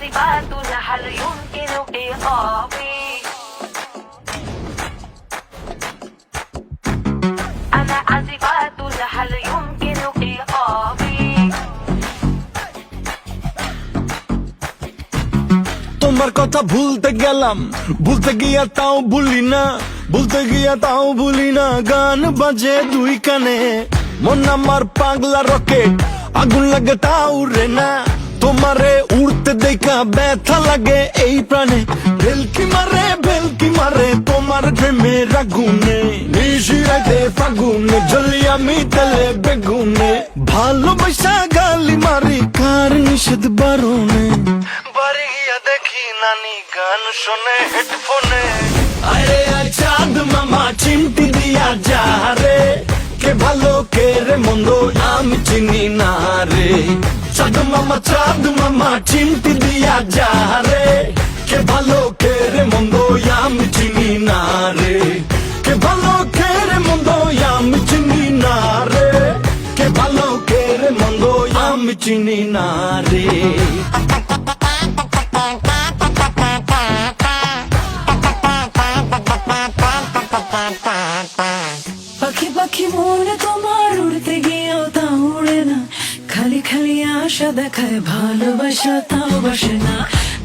عذبات هل يمكن إيقافي أنا عذبات هل يمكن إيقافي তোমার কথা ভুলতে গেলাম ভুলতে গিয়া তাও ভুলি না ভুলতে গিয়া তাও ভুলি না গান বাজে দুই কানে মন আমার পাগলা রকেট আগুন লাগে তাও রে না তোমারে দেখা ব্যথা লাগে এই প্রাণে। ভেলকি মারে ভেলকি মারে, তোমার প্রেমে রাগুনে। নিশিরাতে ফাগুনে, জ্বলি আমি তেলে বেগুনে। ভালোবাসা গালি মারি কার নিষেধ বারণে? বাড়ি গিয়া দেখি নানি গান শোনে হেডফোনে। আরে চাঁদ মামা, চিমটি দিয়া যা রে। কে ভালো, কে রে মন্দ, আমি চিনি না রে। চাঁদ মামা, চাঁদ মামা চিমটি দিয়া যা রে। কে ভালো, কে রে মন্দ আমি চিনি না রে। কে ভালো, কে রে মন্দ আমি চিনি না রে। কে ভালো, কে রে মন্দ আমি চিনি না রে। পাখি পাখি, মনে তোমার খালি আশা দেখায় ভালোবাসা, তাও বাসে না।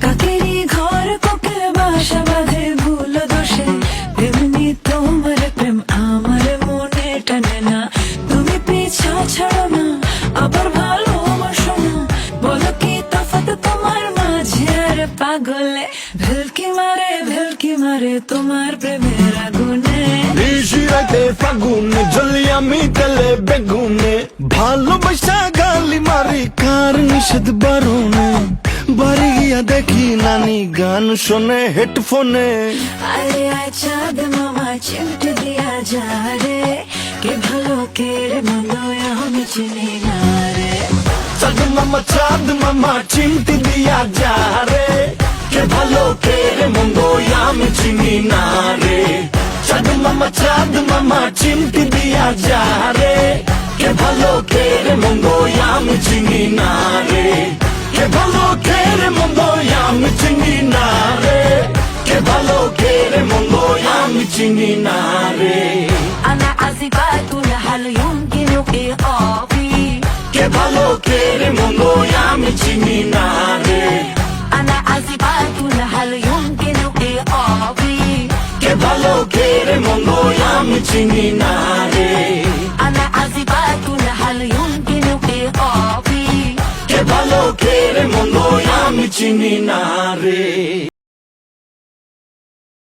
কাকেরই ঘর কোকিল বাসা বাঁধে, ভুল দোষে। তেমনি তোমার প্রেম আমার মনে টানে না। তুমি পিছা ছাড়ো না, আবার ভালোবাসো না। বলো কি তফাৎ তোমার মাঝে? আর পাগলে, ভেলকি মারে ভেলকি মারে তোমার প্রেমের আগুনে। নিশিরাতে ফাগুনে, জ্বলি আমি তেলে বেগুনে। ভালোবাসা গালি মারি কার নিষেধ বারণে? বাড়ি গিয়া দেখি নানি গান শোনে হেডফোনে। আরে আয় চাঁদ মামা চিমটি দিয়া যা রে। কে ভালো কে রে মন্দ আমি চিনি না রে। চাঁদ মামা চাঁদ মামা চিমটি দিয়া যা রে। কে ভালো কে রে মন্দ আমি চিনি না রে। চাঁদ মামা চাঁদ মামা চিমটি দিয়া যা রে। কে ভালো কে রে মন্দ আমি চিনি না রে কে ভালো কে রে মন্দ আমি চিনি না রে কে ভালো কে রে মন্দ আমি চিনি না রে أنا عذبات هل يمكن إيقافي কে ভালো কে রে মন্দ আমি চিনি না রে أنا عذبات هل يمكن إيقافي কে ভালো কে রে মন্দ আমি চিনি না লোকের মঙ্গল আমি চিনি না রে